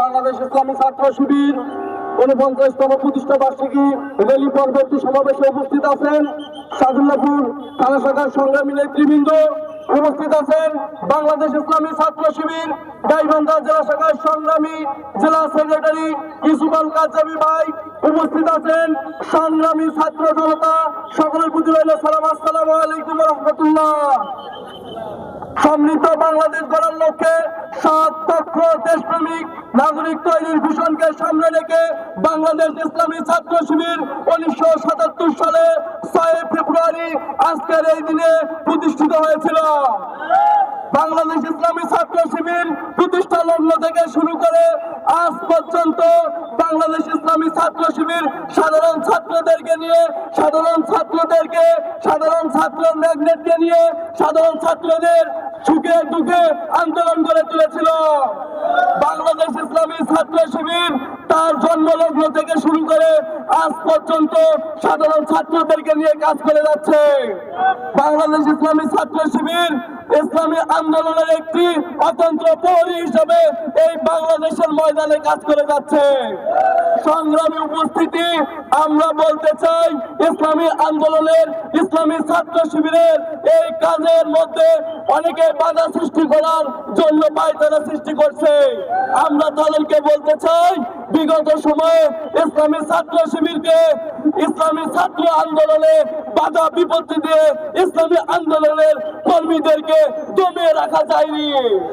বাংলাদেশ ইসলামী ছাত্র শিবির উনপঞ্চাশতম গাইবান্ধা জেলা শাখার সংগ্রামী জেলা সেক্রেটারি ইউসুফ আল কাজাবি ভাই। উপস্থিত আছেন সংগ্রামী ছাত্র জনতা, সকলের প্রতি রইল সালাম। আসসালামু আলাইকুম রহমতুল্লাহ। সমৃদ্ধ বাংলাদেশ গড়ার লক্ষ্যে সাত পক্ষ দেশপ্রেমিক, নাগরিক তৈরির ভীষণকে সামনে রেখে বাংলাদেশ ইসলামী ছাত্র শিবির উনিশশো সাতাত্তর সালে ছয় ফেব্রুয়ারি আজকের এই দিনে প্রতিষ্ঠিত হয়েছিল। বাংলাদেশ ইসলামী ছাত্র শিবির প্রতিষ্ঠা লগ্ন থেকে শুরু করে আজ পর্যন্ত বাংলাদেশ ছাত্র শিবির সাধারণ ছাত্রদেরকে নিয়ে, সাধারণ ছাত্রদেরকে, সাধারণ ছাত্র ম্যাগনেটকে নিয়ে, সাধারণ ছাত্রদের সুখে দুঃখে আন্দোলন করে তুলেছিল। বাংলাদেশ ইসলামী ছাত্র শিবির তার জন্মলগ্ন থেকে শুরু করে আজ পর্যন্ত সাধারণ ছাত্রদেরকে নিয়ে কাজ করে যাচ্ছে। বাংলাদেশ ইসলামী ছাত্র শিবির ইসলামী আন্দোলনের একটি অতন্ত্র প্রহরী হিসেবে এই বাংলাদেশের ময়দানে কাজ করে যাচ্ছে। সংগ্রামী উপস্থিতি, আমরা বলতে চাই ইসলামী আন্দোলনের, ইসলামী ছাত্র শিবিরের এই কাজের মধ্যে অনেকে বাধা সৃষ্টি করার জন্য পায়তারা সৃষ্টি করছে। আমরা তাদেরকে বলতে চাই, বিগত সময়ে ইসলামী ছাত্র শিবিরকে ইসলামী ছাত্র আন্দোলনে বাধা বিপত্তি দিয়ে ইসলামী আন্দোলনের কর্মীদেরকে দমিয়ে রাখা যায়নি।